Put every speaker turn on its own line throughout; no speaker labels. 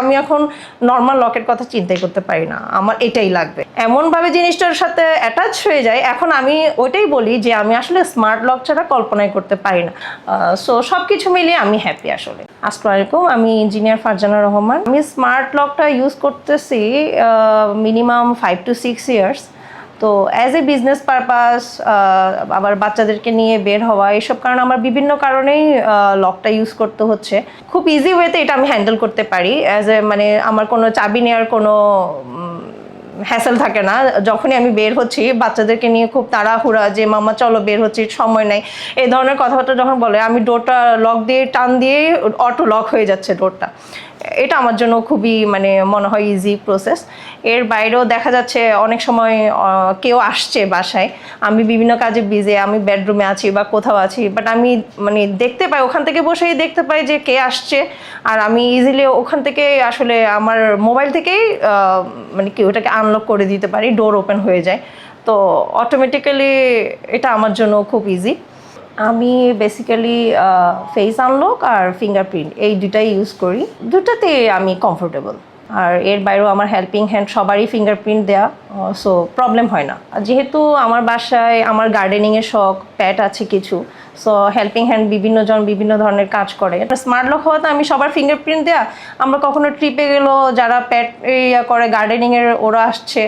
আমি এখন নর্মাল লকের কথা চিন্তাই করতে পারি না। আমার এটাই লাগবে। এমনভাবে জিনিসটার সাথে অ্যাটাচ হয়ে যায়, এখন আমি ওইটাই বলি যে আমি আসলে স্মার্ট লক ছাড়া কল্পনাই করতে পারি না। সো সব কিছু মিলিয়ে আমি হ্যাপি আসলে। আসসালামু আলাইকুম, আমি ইঞ্জিনিয়ার ফারজানা রহমান। আমি স্মার্ট লকটা ইউজ করতেছি minimum five to six years তো অ্যাজ এ বিজনেস পারপাস আবার বাচ্চাদেরকে নিয়ে বের হওয়া, এসব কারণে আমার বিভিন্ন কারণেই লকটা ইউজ করতে হচ্ছে। খুব ইজি ওয়েতে এটা আমি হ্যান্ডেল করতে পারি। অ্যাজ এ মানে আমার কোনো চাবি নেওয়ার কোনো হ্যাসেল থাকে না। যখনই আমি বের হচ্ছি, বাচ্চাদেরকে নিয়ে খুব তাড়াহুড়া যে, মামা, চলো বের হচ্ছি, সময় নেই। এই ধরনের কথাবার্তা যখন বলে, আমি ডোরটা লক দিয়ে, টান দিয়ে অটো লক হয়ে যাচ্ছে ডোরটা এটা আমার জন্য খুবই মানে মনে হয় ইজি প্রসেস এর বাইরেও দেখা যাচ্ছে অনেক সময় কেউ আসছে বাসায়। আমি বিভিন্ন কাজে বিজে আমি বেডরুমে আছি বা কোথাও আছি বাট আমি মানে দেখতে পাই, ওখান থেকে বসেই দেখতে পাই যে কে আসছে। আর আমি ইজিলি ওখান থেকে আসলে আমার মোবাইল থেকেই মানে কি ওটাকে আনলক করে দিতে পারি ডোর ওপেন হয়ে যায়। তো অটোমেটিক্যালি এটা আমার জন্য খুব ইজি আমি বেসিক্যালি ফেস আনলক আর ফিঙ্গারপ্রিন্ট এই দুটাই ইউজ করি। দুটাতে আমি কমফোর্টেবল আর এর বাইরেও আমার হেল্পিং হ্যান্ড সবারই ফিঙ্গারপ্রিন্ট দেয়া সো প্রবলেম হয় না। যেহেতু আমার বাসায় আমার গার্ডেনিংয়ের শখ প্যাট আছে কিছু সো হেল্পিং হ্যান্ড বিভিন্ন জন বিভিন্ন ধরনের কাজ করে। স্মার্ট লক হওয়াতে আমি সবার ফিঙ্গারপ্রিন্ট দেয়া, আমরা কখনো ট্রিপে গেলো যারা প্যাট ইয়া করে গার্ডেনিংয়ের ওরা আসছে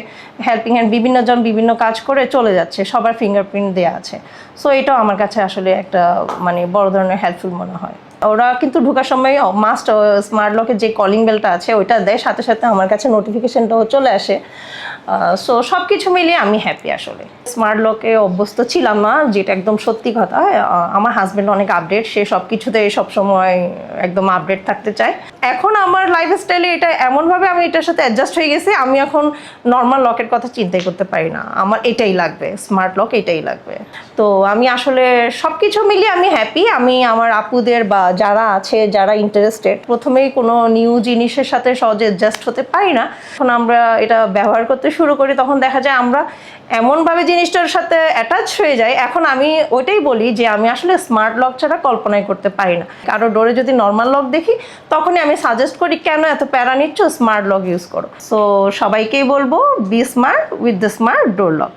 হেল্পিং হ্যান্ড বিভিন্ন জন বিভিন্ন কাজ করে চলে যাচ্ছে, সবার ফিঙ্গারপ্রিন্ট দেয়া আছে। সো এটাও আমার কাছে আসলে একটা মানে বড় ধরনের হেল্পফুল মনে হয়। ওরা কিন্তু ঢোকার সময় মাস্ট স্মার্ট লকের যে কলিং বেলটা আছে, ওইটা দেয়। সাথে সাথে আমার কাছে নোটিফিকেশনটাও চলে আসে। সো সব কিছু মিলিয়ে আমি হ্যাপি আসলে। স্মার্ট লকে অভ্যস্ত ছিলাম না, যেটা একদম সত্যি কথা। আমার হাজব্যান্ড অনেক আপডেট সে সব কিছুতে সবসময় একদম আপডেট থাকতে চায়। এখন আমার লাইফ স্টাইলে এটা এমনভাবে আমি এটার সাথে অ্যাডজাস্ট হয়ে গেছি, আমি এখন নর্মাল লকের কথা চিন্তাই করতে পারি না। আমার এটাই লাগবে স্মার্ট লক এটাই লাগবে। তো আমি আসলে সব কিছু মিলিয়ে আমি হ্যাপি আমি আমার আপুদের বা যারা আছে, যারা ইন্টারেস্টেড প্রথমেই কোনো নিউ জিনিসের সাথে সহজে অ্যাডজাস্ট হতে পারি না। যখন আমরা এটা ব্যবহার করতে শুরু করি, তখন দেখা যায় আমরা এমনভাবে জিনিসটার সাথে অ্যাটাচ হয়ে যায় এখন আমি ওইটাই বলি যে, আমি আসলে স্মার্ট লক ছাড়া কল্পনাই করতে পারি না। কারও ডোরে যদি নর্মাল লক দেখি, তখনই আমি সাজেস্ট করি, কেন এত প্যারা নিচ্ছ? স্মার্ট লক ইউজ করো। সো সবাইকেই বলব be smart with the smart door lock